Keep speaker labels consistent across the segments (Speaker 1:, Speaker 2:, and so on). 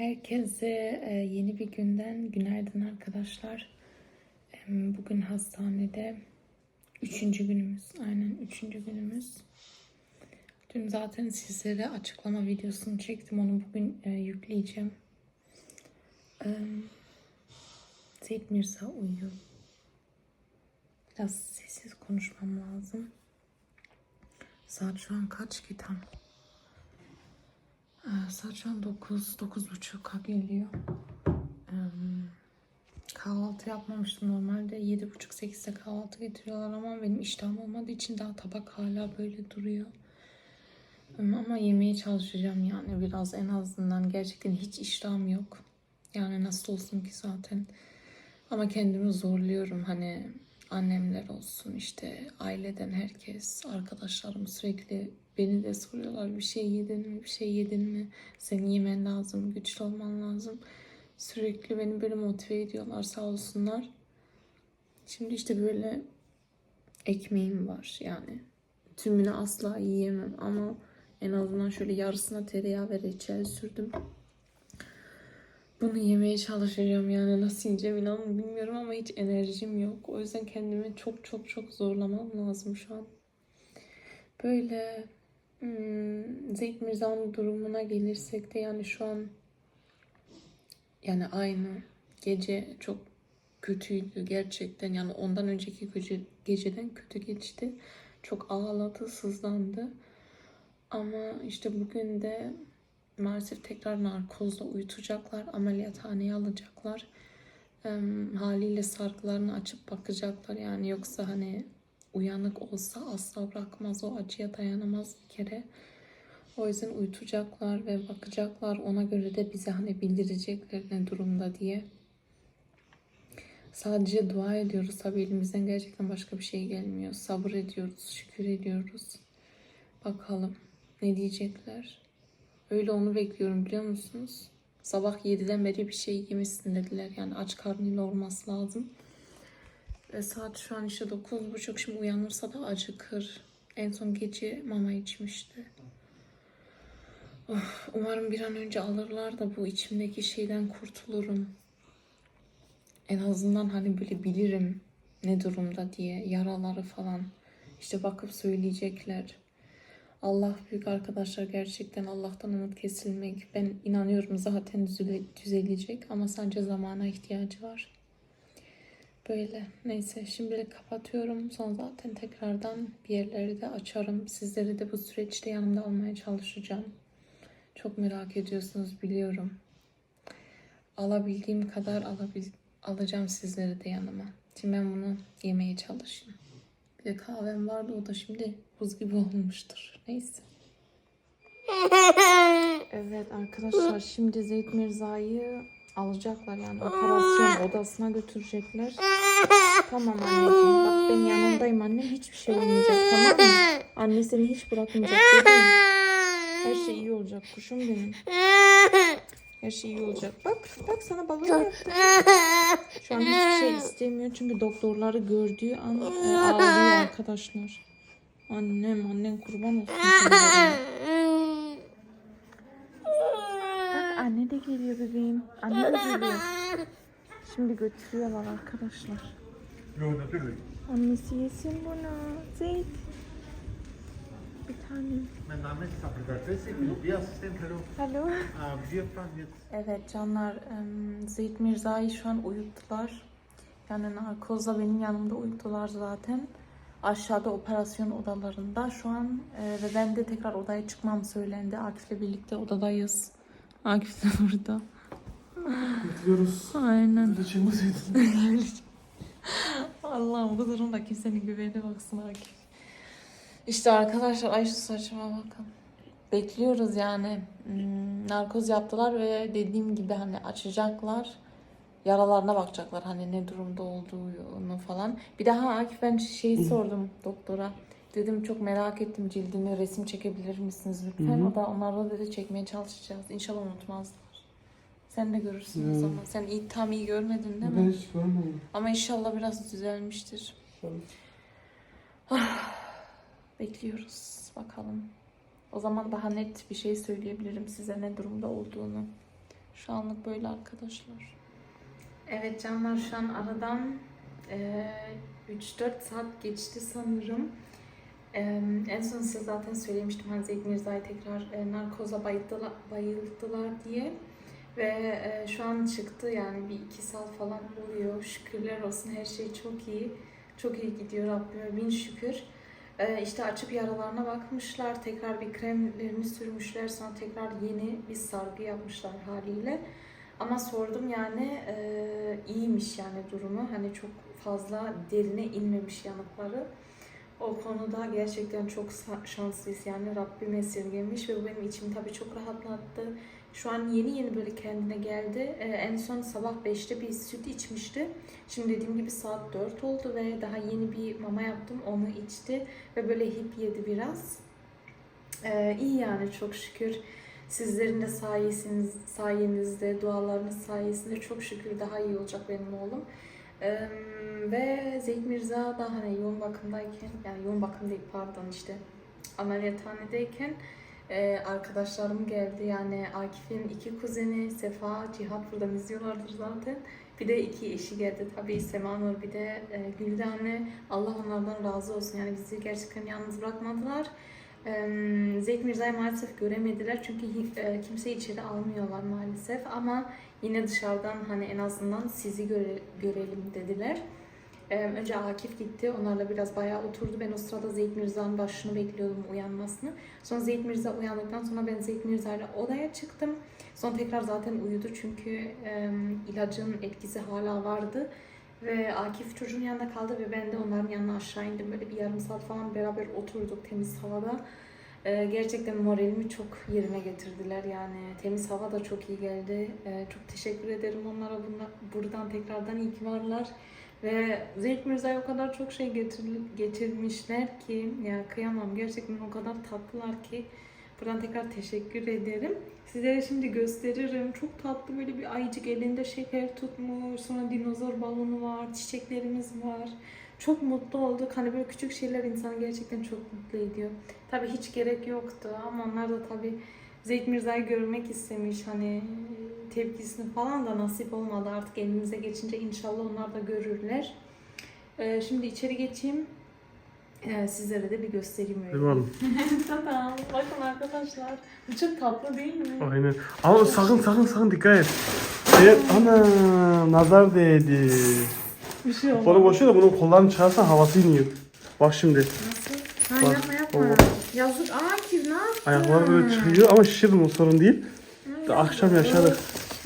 Speaker 1: Herkese e, yeni bir günden günaydın arkadaşlar. Bugün hastanede üçüncü günümüz. Aynen üçüncü günümüz. Dün zaten sizlere açıklama videosunu çektim. Onu bugün e, yükleyeceğim. Seyit Mirza uyuyor. Biraz sessiz konuşmam lazım. Saat şu an kaç ki tam? Ee, Saat şu an 9, 9.30'a geliyor. Ee, kahvaltı yapmamıştım normalde. 7.30-8'de kahvaltı getiriyorlar ama benim iştahım olmadığı için daha tabak hala böyle duruyor. Ee, Ama yemeye çalışacağım yani biraz en azından. Gerçekten hiç iştahım yok. Yani nasıl olsun ki zaten. Ama kendimi zorluyorum hani annemler olsun işte aileden herkes arkadaşlarım sürekli beni de soruyorlar bir şey yedin mi? Bir şey yedin mi? Senin yemen lazım güçlü olman lazım. Sürekli beni böyle motive ediyorlar sağ olsunlar. Şimdi işte böyle ekmeğim var yani. Tümünü asla yiyemem ama en azından şöyle yarısına tereyağı ve reçel sürdüm bunu yemeye çalışacağım yani nasıl yiyeceğim inanın bilmiyorum ama hiç enerjim yok. O yüzden kendimi çok çok çok zorlamam lazım şu an. Böyle hmm, Zeyt Mirza'nın durumuna gelirsek de yani şu an yani aynı gece çok kötüydü gerçekten yani ondan önceki gece, geceden kötü geçti. Çok ağladı, sızlandı. Ama işte bugün de maalesef tekrar narkozla uyutacaklar, ameliyathaneye alacaklar. Em, haliyle sargılarını açıp bakacaklar yani yoksa hani uyanık olsa asla bırakmaz o acıya dayanamaz bir kere. O yüzden uyutacaklar ve bakacaklar ona göre de bize hani bildirecekler ne durumda diye. Sadece dua ediyoruz tabii elimizden gerçekten başka bir şey gelmiyor. Sabır ediyoruz, şükür ediyoruz. Bakalım ne diyecekler. Öyle onu bekliyorum biliyor musunuz? Sabah 7'den beri bir şey yemişsin dediler. Yani aç karnıyla olması lazım. Ve saat şu an işte 9.30 şimdi uyanırsa da acıkır. En son gece mama içmişti. Of, umarım bir an önce alırlar da bu içimdeki şeyden kurtulurum. En azından hani böyle bilirim ne durumda diye yaraları falan. İşte bakıp söyleyecekler. Allah büyük arkadaşlar gerçekten Allah'tan umut kesilmek. Ben inanıyorum zaten düzele- düzelecek ama sadece zamana ihtiyacı var. Böyle neyse şimdilik kapatıyorum. Son zaten tekrardan bir yerleri de açarım. Sizleri de bu süreçte yanımda almaya çalışacağım. Çok merak ediyorsunuz biliyorum. Alabildiğim kadar alabil alacağım sizleri de yanıma. Şimdi ben bunu yemeye çalışayım. Bir de kahvem vardı o da şimdi buz gibi olmuştur. Neyse. Evet arkadaşlar şimdi Zeyt Mirza'yı alacaklar yani operasyon odasına götürecekler. Tamam anneciğim bak ben yanındayım annem hiçbir şey olmayacak tamam mı? Anne seni hiç bırakmayacak bebeğim. Her şey iyi olacak kuşum benim. Her şey iyi olacak. Bak bak sana balon yaptım. Şu an hiçbir şey istemiyor çünkü doktorları gördüğü an e, ağlıyor arkadaşlar. Annem annen kurban olsun. Bak anne de geliyor bebeğim. Anne de geliyor. Şimdi götürüyorlar arkadaşlar. Annesi yesin bunu. Zeyt.
Speaker 2: Hallo.
Speaker 1: Evet canlar, em, Zeyt Mirza'yı şu an uyuttular. Yani narkozla benim yanımda uyuttular zaten. Aşağıda operasyon odalarında şu an e, ve ben de tekrar odaya çıkmam söylendi. Akif'le birlikte odadayız. Akif de burada.
Speaker 2: Gidiyoruz.
Speaker 1: Aynen. Allah'ım bu durumda kimsenin güveni baksın Akif. İşte arkadaşlar ay şu saçıma bakın. Bekliyoruz yani. Hmm, narkoz yaptılar ve dediğim gibi hani açacaklar. Yaralarına bakacaklar hani ne durumda olduğunu falan. Bir daha Akif ben şey sordum doktora. Dedim çok merak ettim cildini resim çekebilir misiniz lütfen? O da onlarla dedi çekmeye çalışacağız. İnşallah unutmazlar. Sen de görürsün o
Speaker 2: Hı.
Speaker 1: zaman. Sen iyi, tam iyi görmedin değil mi?
Speaker 2: Ben hiç görmedim.
Speaker 1: Ama inşallah biraz düzelmiştir. Bekliyoruz. Bakalım. O zaman daha net bir şey söyleyebilirim size ne durumda olduğunu. Şu anlık böyle arkadaşlar. Evet canlar şu an aradan eee, 3-4 saat geçti sanırım. Eee, en son size zaten söylemiştim hani Zeyt Mirza'yı tekrar e, narkoza bayıldılar, bayıldılar diye. Ve e, şu an çıktı yani bir iki saat falan oluyor. Şükürler olsun her şey çok iyi. Çok iyi gidiyor Rabbime bin şükür. E, işte açıp yaralarına bakmışlar. Tekrar bir kremlerini sürmüşler. Sonra tekrar yeni bir sargı yapmışlar haliyle. Ama sordum yani e, iyiymiş yani durumu. Hani çok fazla derine inmemiş yanıkları. O konuda gerçekten çok şanslıyız yani Rabbim esirgemiş ve bu benim içimi tabii çok rahatlattı. Şu an yeni yeni böyle kendine geldi. Ee, en son sabah 5'te bir süt içmişti. Şimdi dediğim gibi saat 4 oldu ve daha yeni bir mama yaptım. Onu içti ve böyle hip yedi biraz. Ee, iyi yani çok şükür. Sizlerin de sayesiniz, sayenizde, dualarınız sayesinde çok şükür daha iyi olacak benim oğlum. Ee, ve Zeyt Mirza da hani yoğun bakımdayken, yani yoğun bakım değil pardon işte ameliyathanedeyken e, arkadaşlarım geldi. Yani Akif'in iki kuzeni Sefa, Cihat buradan izliyorlardır zaten. Bir de iki eşi geldi tabii Semanur bir de e, Güldane. Allah onlardan razı olsun. Yani bizi gerçekten yalnız bırakmadılar. E, Zeyt Mirza'yı maalesef göremediler çünkü e, kimse içeri almıyorlar maalesef ama yine dışarıdan hani en azından sizi göre, görelim dediler. E, önce Akif gitti. Onlarla biraz bayağı oturdu. Ben o sırada Zeyt Mirza'nın başını bekliyordum uyanmasını. Sonra Zeyt Mirza uyandıktan sonra ben Zeyt Mirza ile odaya çıktım. Sonra tekrar zaten uyudu çünkü ilacın etkisi hala vardı. Ve Akif çocuğun yanında kaldı ve ben de onların yanına aşağı indim. Böyle bir yarım saat falan beraber oturduk temiz havada. E, gerçekten moralimi çok yerine getirdiler yani. Temiz hava da çok iyi geldi. E, çok teşekkür ederim onlara bunlar, buradan tekrardan iyi ki varlar. Ve Zeyt Mirza'ya o kadar çok şey getir, getirmişler ki yani kıyamam. Gerçekten o kadar tatlılar ki buradan tekrar teşekkür ederim. Sizlere şimdi gösteririm. Çok tatlı böyle bir ayıcık elinde şeker tutmuş. Sonra dinozor balonu var. Çiçeklerimiz var. Çok mutlu olduk. Hani böyle küçük şeyler insanı gerçekten çok mutlu ediyor. Tabii hiç gerek yoktu ama onlar da tabii Zeyt Mirza'yı görmek istemiş. Hani tepkisini falan da nasip olmadı. Artık elimize geçince inşallah onlar da görürler. Ee, şimdi içeri geçeyim. Ee, sizlere de bir göstereyim öyle.
Speaker 3: Eyvallah.
Speaker 1: tamam. Bakın arkadaşlar. Bu çok tatlı değil mi?
Speaker 3: Aynen. Ama sakın sakın sakın dikkat et. Şey, ana nazar değdi.
Speaker 1: Bir şey olmaz.
Speaker 3: Onu boşver de bunun kollarını çıkarsan havası iniyor. Bak şimdi.
Speaker 1: Nasıl? Ha,
Speaker 3: Bak,
Speaker 1: yapma yapma.
Speaker 3: baba.
Speaker 1: Yazık. Aa Kir ne yaptın?
Speaker 3: Ayakları böyle çıkıyor ama şişirdim o sorun değil. De akşam yaşadık.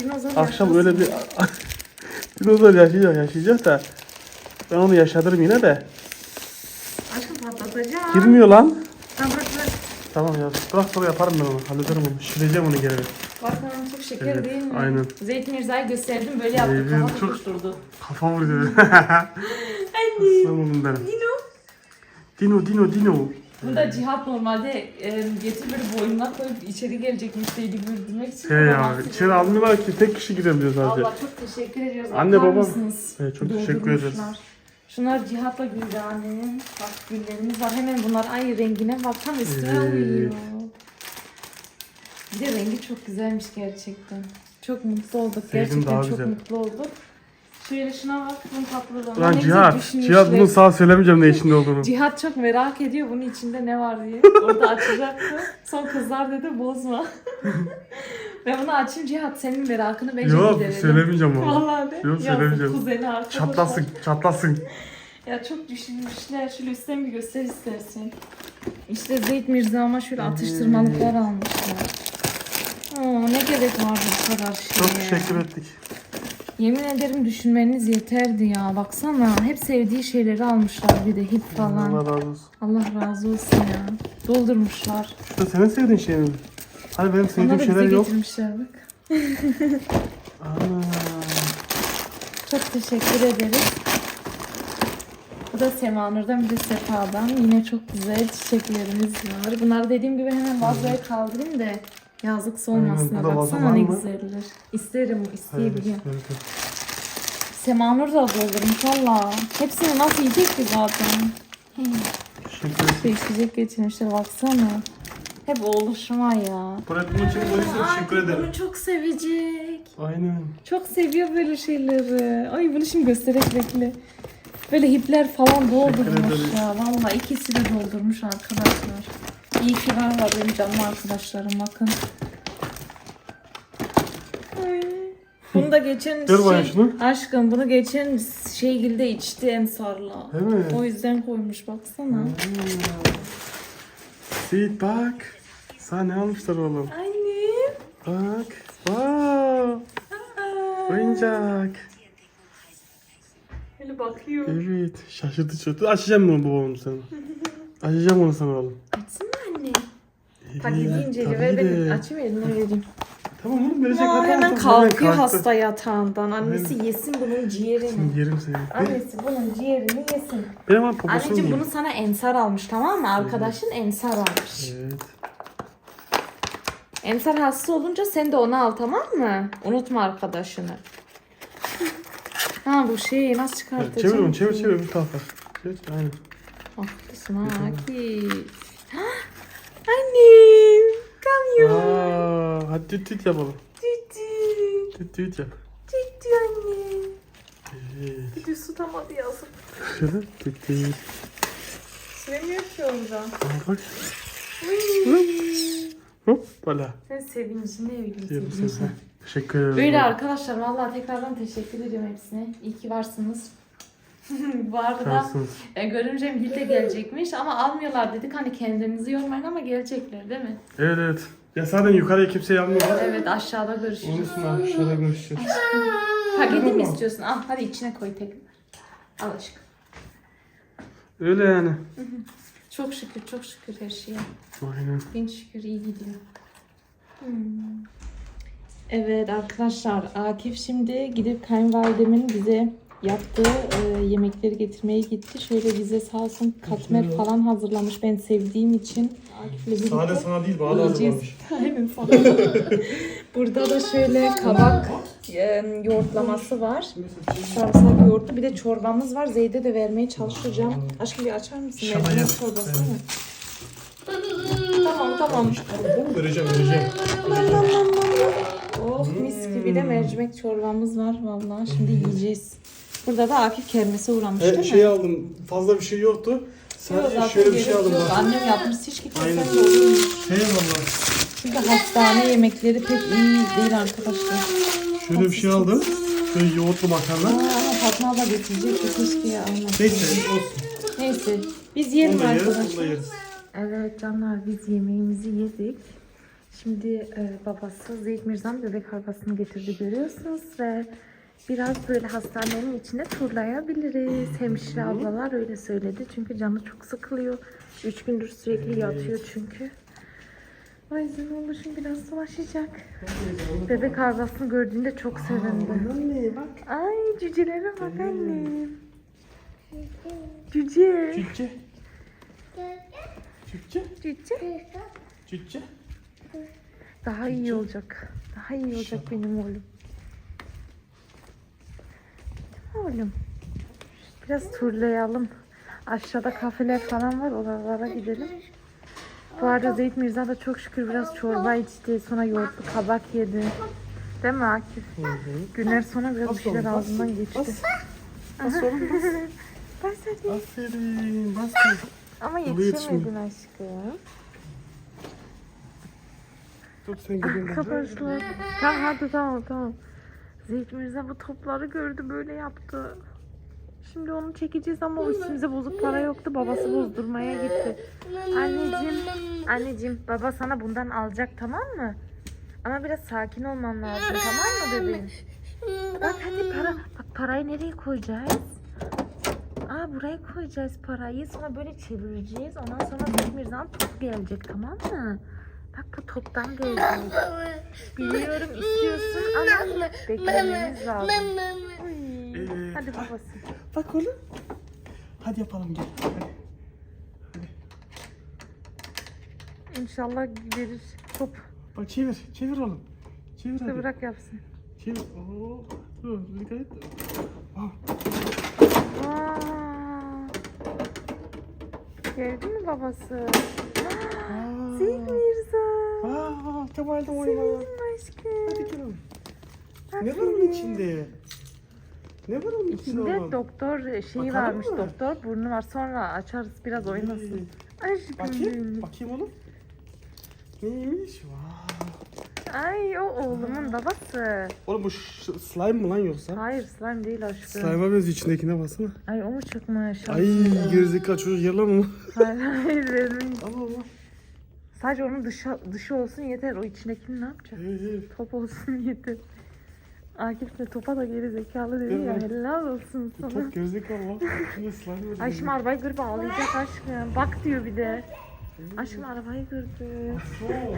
Speaker 1: Dinozor
Speaker 3: Akşam öyle bir dinozor yaşayacak yaşayacak da ben onu yaşadırım yine de.
Speaker 1: Aşkım patlatacağım.
Speaker 3: Girmiyor lan.
Speaker 1: Tamam bırak bırak.
Speaker 3: Tamam ya bırak sonra yaparım ben onu. Hallederim onu. Şişireceğim onu geri.
Speaker 1: Bakalım çok şeker
Speaker 3: Evet,
Speaker 1: değil mi?
Speaker 3: aynen.
Speaker 1: Zeyt Mirza'yı gösterdim böyle yaptı.
Speaker 3: Evet,
Speaker 1: Kafamı
Speaker 3: çok-
Speaker 1: tutuşturdu.
Speaker 3: Kafam vuruyor.
Speaker 1: Anne.
Speaker 3: Aslan oğlum benim.
Speaker 1: Dino.
Speaker 3: Dino Dino Dino.
Speaker 1: Bu da Cihat normalde e, getir böyle boynuna koyup içeri gelecekmiş deydi güldürmek için.
Speaker 3: He ya
Speaker 1: Ama
Speaker 3: içeri almıyorlar ki tek kişi girebiliyor sadece.
Speaker 1: Allah çok teşekkür ediyoruz.
Speaker 3: Anne,
Speaker 1: Bakar mısınız?
Speaker 3: Evet, çok teşekkür ederiz.
Speaker 1: Doldurmuşlar. Şunlar Cihat'la Güldane'nin bak güllerimiz var. Hemen bunlar ay rengine bak tam üstüne
Speaker 3: Evet.
Speaker 1: uyuyor. Bir de rengi çok güzelmiş gerçekten. Çok mutlu olduk.
Speaker 3: Sevdim,
Speaker 1: gerçekten çok
Speaker 3: güzel.
Speaker 1: mutlu olduk. Şöyle şuna bak bunun tatlılığına. Ne güzel
Speaker 3: Cihat,
Speaker 1: düşünmüşler.
Speaker 3: Cihat bunu sağ söylemeyeceğim ne içinde olduğunu.
Speaker 1: Cihat çok merak ediyor bunun içinde ne var diye. Orada açacaktı. Son kızlar dedi bozma. ben bunu açayım Cihat senin merakını bence
Speaker 3: Yok
Speaker 1: giderelim.
Speaker 3: söylemeyeceğim onu.
Speaker 1: Vallahi de.
Speaker 3: Yok, söylemeyeceğim.
Speaker 1: Kuzeni arkadaşlar.
Speaker 3: Çatlasın, çatlasın.
Speaker 1: Ya çok düşünmüşler. Şöyle üstten bir göster istersen. İşte Zeyt Mirza ama şöyle atıştırmalıklar almışlar. Oo, ne gerek vardı bu kadar şeye.
Speaker 3: Çok teşekkür ettik.
Speaker 1: Yemin ederim düşünmeniz yeterdi ya. Baksana hep sevdiği şeyleri almışlar bir de hip falan.
Speaker 3: Allah razı olsun.
Speaker 1: Allah razı olsun ya. Doldurmuşlar.
Speaker 3: Şu da senin sevdiğin şey mi? Hani benim sevdiğim şeyler yok.
Speaker 1: getirmişler bak.
Speaker 3: Ana.
Speaker 1: Çok teşekkür ederiz. Bu da Semanur'dan bir de Sefa'dan. Yine çok güzel çiçeklerimiz var. Bunları dediğim gibi hemen vazoya kaldırayım da yazık olmasın.
Speaker 3: Aynen,
Speaker 1: Baksana ne güzeller. İsterim,
Speaker 3: Evet,
Speaker 1: isteyebiliyorum.
Speaker 3: evet.
Speaker 1: Semanur da doldurmuş valla. Hepsini nasıl yiyecek ki zaten? Değişecek getirmişler baksana. Hep oğluşuma ya.
Speaker 3: Bırak bunun için koyuyorsun teşekkür ederim.
Speaker 1: bunu çok sevecek.
Speaker 3: Aynen.
Speaker 1: Çok seviyor böyle şeyleri. Ay bunu şimdi göstererek bekle. Böyle hipler falan doldurmuş ya. Vallahi ikisi de doldurmuş arkadaşlar. İyi ki var benim canım arkadaşlarım bakın. Bunu da geçen
Speaker 3: Ver bana
Speaker 1: şey,
Speaker 3: şunu.
Speaker 1: aşkım bunu geçen şeygilde içti Ensar'la.
Speaker 3: Değil mi?
Speaker 1: O yüzden koymuş baksana.
Speaker 3: Seyit bak. Sana ne almışlar oğlum?
Speaker 1: Anne.
Speaker 3: Bak. Wow. Oyuncak.
Speaker 1: Böyle bakıyor.
Speaker 3: Evet. Şaşırdı şaşırdı. Açacağım bunu babamın sana. Açacağım onu sana oğlum. Evet,
Speaker 1: Paketi
Speaker 3: tabii
Speaker 1: ver
Speaker 3: de.
Speaker 1: benim açayım eline vereyim.
Speaker 3: Tamam oğlum verecek.
Speaker 1: Aa,
Speaker 3: hadi
Speaker 1: hemen kalkıyor
Speaker 3: kalktı.
Speaker 1: hasta yatağından. Annesi yesin bunun ciğerini.
Speaker 3: Şimdi yerim seni.
Speaker 1: Annesi bunun ciğerini yesin.
Speaker 3: Ben ama poposunu
Speaker 1: Anneciğim
Speaker 3: yiyeyim.
Speaker 1: bunu sana Ensar almış tamam mı? Arkadaşın Ensar almış.
Speaker 3: Evet.
Speaker 1: Ensar hasta olunca sen de onu al tamam mı? Unutma arkadaşını. Ha bu şeyi nasıl
Speaker 3: Evet,
Speaker 1: çıkartacağım?
Speaker 3: çevir onu çevir
Speaker 1: ki?
Speaker 3: çevir bir tarafa. Çevir aynen.
Speaker 1: Haklısın ha Akif. Annem. Kamyon.
Speaker 3: Aa, hadi tüt tüt yapalım.
Speaker 1: Ciddi.
Speaker 3: Tüt tüt yap.
Speaker 1: Ciddi anne.
Speaker 3: Evet.
Speaker 1: Bir de su tutamadı yazık.
Speaker 3: Şöyle tüt tüt.
Speaker 1: Süremiyor ki orada.
Speaker 3: Aa, bak. Hop voilà.
Speaker 1: Sen sevincini evliyim
Speaker 3: Yerim
Speaker 1: sevincini.
Speaker 3: Teşekkür ederim.
Speaker 1: Böyle arkadaşlar vallahi tekrardan teşekkür ediyorum hepsine. İyi ki varsınız. Bu arada
Speaker 3: Cansınız.
Speaker 1: e, görümcem Gül de gelecekmiş ama almıyorlar dedik hani kendinizi yormayın ama gelecekler değil mi?
Speaker 3: Evet evet. Ya zaten yukarıya kimse almıyorlar.
Speaker 1: Evet aşağıda görüşürüz.
Speaker 3: Olursun abi aşağıda görüşeceğiz.
Speaker 1: Paketi mi istiyorsun? Al hadi içine koy tekrar. Al aşkım.
Speaker 3: Öyle yani.
Speaker 1: Çok şükür çok şükür her şeye.
Speaker 3: Aynen.
Speaker 1: Bin şükür iyi gidiyor. Evet arkadaşlar Akif şimdi gidip kayınvalidemin bize yaptığı e, yemekleri getirmeye gitti. Şöyle bize sağ olsun katmer falan hazırlamış ben sevdiğim için. Akif'le birlikte
Speaker 3: Sade sana değil bana da
Speaker 1: yiyeceğiz.
Speaker 3: hazırlanmış.
Speaker 1: Aynen sana. Burada da şöyle kabak e, yoğurtlaması var. Sarımsak yoğurtlu bir de çorbamız var. Zeyde de vermeye çalışacağım. Aşkım bir açar mısın? Mercimek
Speaker 3: yer.
Speaker 1: çorbası mi? Tamam tamam.
Speaker 3: Vereceğim vereceğim.
Speaker 1: Oh mis gibi de mercimek çorbamız var vallahi şimdi yiyeceğiz. Burada da Akif kermese uğramış değil
Speaker 3: E,
Speaker 1: mi?
Speaker 3: şey aldım. Fazla bir şey yoktu.
Speaker 1: Yok,
Speaker 3: Sadece
Speaker 1: zaten
Speaker 3: şöyle bir şey aldım.
Speaker 1: yok.
Speaker 3: bak.
Speaker 1: Annem yapmış hiç
Speaker 3: Aynen.
Speaker 1: gitmesen de olurmuş.
Speaker 3: Eyvallah.
Speaker 1: Çünkü hastane yemekleri pek iyi değil arkadaşlar.
Speaker 3: Şöyle bir şey aldım. Böyle yoğurtlu makarna.
Speaker 1: Aa, ama Fatma abla getirecek de keşke almasın.
Speaker 3: Neyse olsun.
Speaker 1: Neyse biz yiyelim
Speaker 3: Onu da yeriz, onu da
Speaker 1: arkadaşlar.
Speaker 3: yeriz.
Speaker 1: Evet canlar biz yemeğimizi yedik. Şimdi e, babası Zeyt Mirza'nın bebek arabasını getirdi görüyorsunuz ve biraz böyle hastanenin içinde turlayabiliriz. Hemşire ablalar öyle söyledi çünkü canı çok sıkılıyor. Üç gündür sürekli yatıyor çünkü. O yüzden oluşum biraz dolaşacak. Bebek arabasını gördüğünde çok sevindi.
Speaker 3: Anne bak.
Speaker 1: Ay cücelere bak annem. Cüce.
Speaker 3: Cücce. Cücce.
Speaker 1: Cüce.
Speaker 3: Cücce.
Speaker 1: Daha iyi olacak. Daha iyi olacak benim oğlum. Değil mi oğlum? Biraz turlayalım. Aşağıda kafeler falan var. Oralara gidelim. Bu arada Zeyt Mirza da çok şükür biraz çorba içti. Sonra yoğurtlu kabak yedi. Değil mi Akif? Günler sonra biraz bir şeyler ağzından geçti.
Speaker 3: Bas. Bas oğlum bas.
Speaker 1: Bas hadi.
Speaker 3: Aferin. Bas.
Speaker 1: Ama yetişemedin aşkım.
Speaker 3: Dur sen gidelim.
Speaker 1: Arkadaşlar. Tamam hadi tamam tamam. Zeyt Mirza bu topları gördü böyle yaptı. Şimdi onu çekeceğiz ama üstümüze bozuk para yoktu. Babası bozdurmaya gitti. Anneciğim, anneciğim baba sana bundan alacak tamam mı? Ama biraz sakin olman lazım tamam mı bebeğim? Bak hadi para. Bak parayı nereye koyacağız? Aa buraya koyacağız parayı. Sonra böyle çevireceğiz. Ondan sonra Zeyt Mirza'nın top gelecek tamam mı? Bak bu toptan gelecek. Biliyorum istiyorsun ama beklememiz lazım.
Speaker 3: Evet.
Speaker 1: Hadi babası.
Speaker 3: Bak oğlum. Hadi yapalım gel. Hadi.
Speaker 1: İnşallah verir. Top.
Speaker 3: Bak çevir. Çevir oğlum. Çevir
Speaker 1: İşte
Speaker 3: hadi.
Speaker 1: bırak yapsın.
Speaker 3: Çevir. Oo. Dur. Dikkat et. Aa.
Speaker 1: Aa. Gördün mü babası?
Speaker 3: Aa. Oyna.
Speaker 1: Aşkım.
Speaker 3: Hadi Kerem. Ne var onun içinde? Ne var onun içinde
Speaker 1: İçinde
Speaker 3: oğlum?
Speaker 1: doktor şeyi
Speaker 3: Bakalım
Speaker 1: varmış
Speaker 3: mı?
Speaker 1: doktor burnu var sonra açarız biraz oynasın. Aşkım
Speaker 3: Bakayım.
Speaker 1: benim.
Speaker 3: Bakayım oğlum. Neymiş? Vay.
Speaker 1: Ay o oğlumun babası.
Speaker 3: Oğlum bu ş- slime mı lan yoksa?
Speaker 1: Hayır slime değil aşkım.
Speaker 3: Slime'a benziyor içindekine baksana.
Speaker 1: Ay o mu çıkmış?
Speaker 3: Ay gerizekalı çocuk yer lan onu.
Speaker 1: Hayır hayır vermiş.
Speaker 3: Allah Allah.
Speaker 1: Sadece onun dışı, dışı olsun yeter. O içindekini ne yapacak? Top olsun yeter. Akif de topa da geri zekalı dedi ya.
Speaker 3: Evet.
Speaker 1: Helal olsun
Speaker 3: Bu
Speaker 1: sana.
Speaker 3: Çok gerizekalı lan. Slime var.
Speaker 1: Ay şimdi arabayı görüp ağlayacak aşkım. Bak diyor bir de. Aşkım arabayı gördü.
Speaker 3: Oo.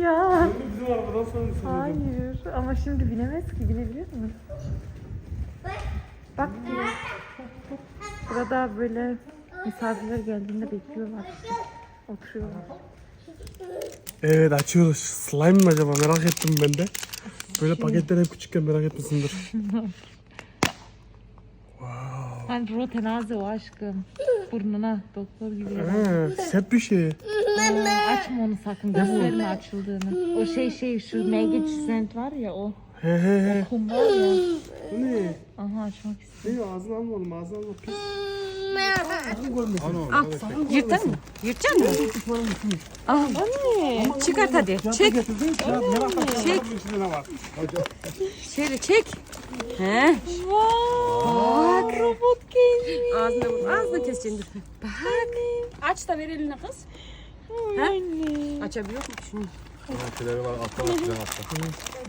Speaker 1: Ya.
Speaker 3: Bizim arabadan sonra sanıyordum.
Speaker 1: Hayır ama şimdi binemez ki binebilir mi? Bak diyor. Burada böyle misafirler geldiğinde bekliyorlar. Oturuyorlar.
Speaker 3: Evet açıyoruz. Slime mi acaba merak ettim ben de. Böyle paketler hep küçükken merak etmişsindir.
Speaker 1: Hani rotenaze o aşkım. Burnuna doktor gibi.
Speaker 3: Sert bir şey.
Speaker 1: Aa, açma onu sakın gösterme açıldığını. O şey şey şu Maggot scent var ya o.
Speaker 3: He he he.
Speaker 1: Kum var ya.
Speaker 3: Bu ne?
Speaker 1: Aha açmak istiyorum.
Speaker 3: Ne ağzını alma oğlum ağzını alma. Pis.
Speaker 4: Yırttın mı? Yırtacaksın mı? Al. Anne. Çıkart hadi. Çek.
Speaker 3: Çek.
Speaker 4: Şöyle çek. He.
Speaker 1: Bak robot gelmiş.
Speaker 4: Ağzına vur. Ağzına keseceksin. dur. Bak. Aç da ver eline kız.
Speaker 1: Anne.
Speaker 4: Açabiliyor musun şunu?
Speaker 2: Şeyleri var.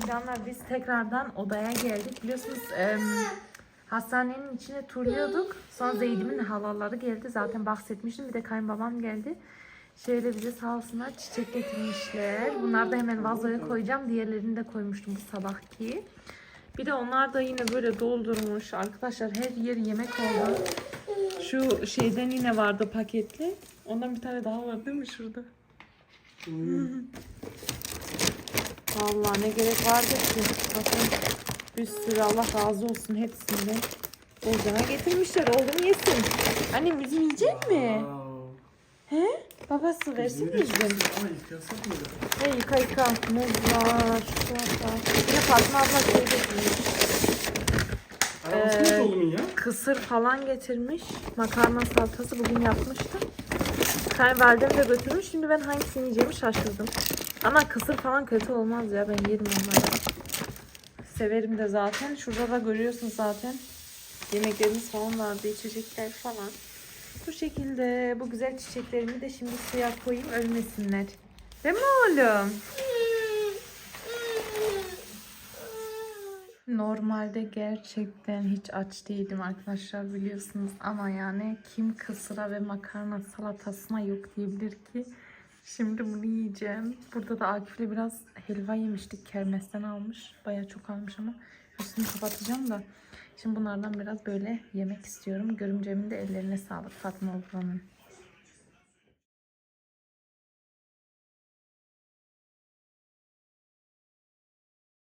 Speaker 1: Canlar biz tekrardan odaya geldik. Biliyorsunuz hastanenin içine turluyorduk. Sonra Zeydim'in halaları geldi. Zaten bahsetmiştim. Bir de kayınbabam geldi. Şöyle bize sağ olsunlar çiçek getirmişler. Bunları da hemen vazoya koyacağım. Diğerlerini de koymuştum bu sabahki. Bir de onlar da yine böyle doldurmuş. Arkadaşlar her yer yemek oldu. Şu şeyden yine vardı paketli. Ondan bir tane daha var değil mi şurada? Vallahi ne gerek vardı ki. Bakın bir sürü Allah razı olsun hepsinden. Oğuzhan'a getirmişler. Oğlum yesin. Annem bizim yiyecek mi? He? Babası versin mi bizim?
Speaker 3: Ay kıyasak mı?
Speaker 1: He yıka yıka. Muz var. Bir de Fatma abla şey getirmiş. Ee,
Speaker 3: mı oğlumun ya?
Speaker 1: Kısır falan getirmiş. Makarna salatası bugün yapmıştı. Kayınvalidem de götürmüş. Şimdi ben hangisini yiyeceğimi şaşırdım. Ama kısır falan kötü olmaz ya. Ben yerim onları. Severim de zaten. Şurada da görüyorsunuz zaten. Yemeklerimiz falan vardı. içecekler falan. Bu şekilde bu güzel çiçeklerimi de şimdi suya koyayım ölmesinler. Değil mi oğlum? Normalde gerçekten hiç aç değildim arkadaşlar biliyorsunuz ama yani kim kısıra ve makarna salatasına yok diyebilir ki. Şimdi bunu yiyeceğim. Burada da Akif'le biraz helva yemiştik. Kermesten almış. Baya çok almış ama üstünü kapatacağım da. Şimdi bunlardan biraz böyle yemek istiyorum. Görümcemin de ellerine sağlık Fatma ablanın.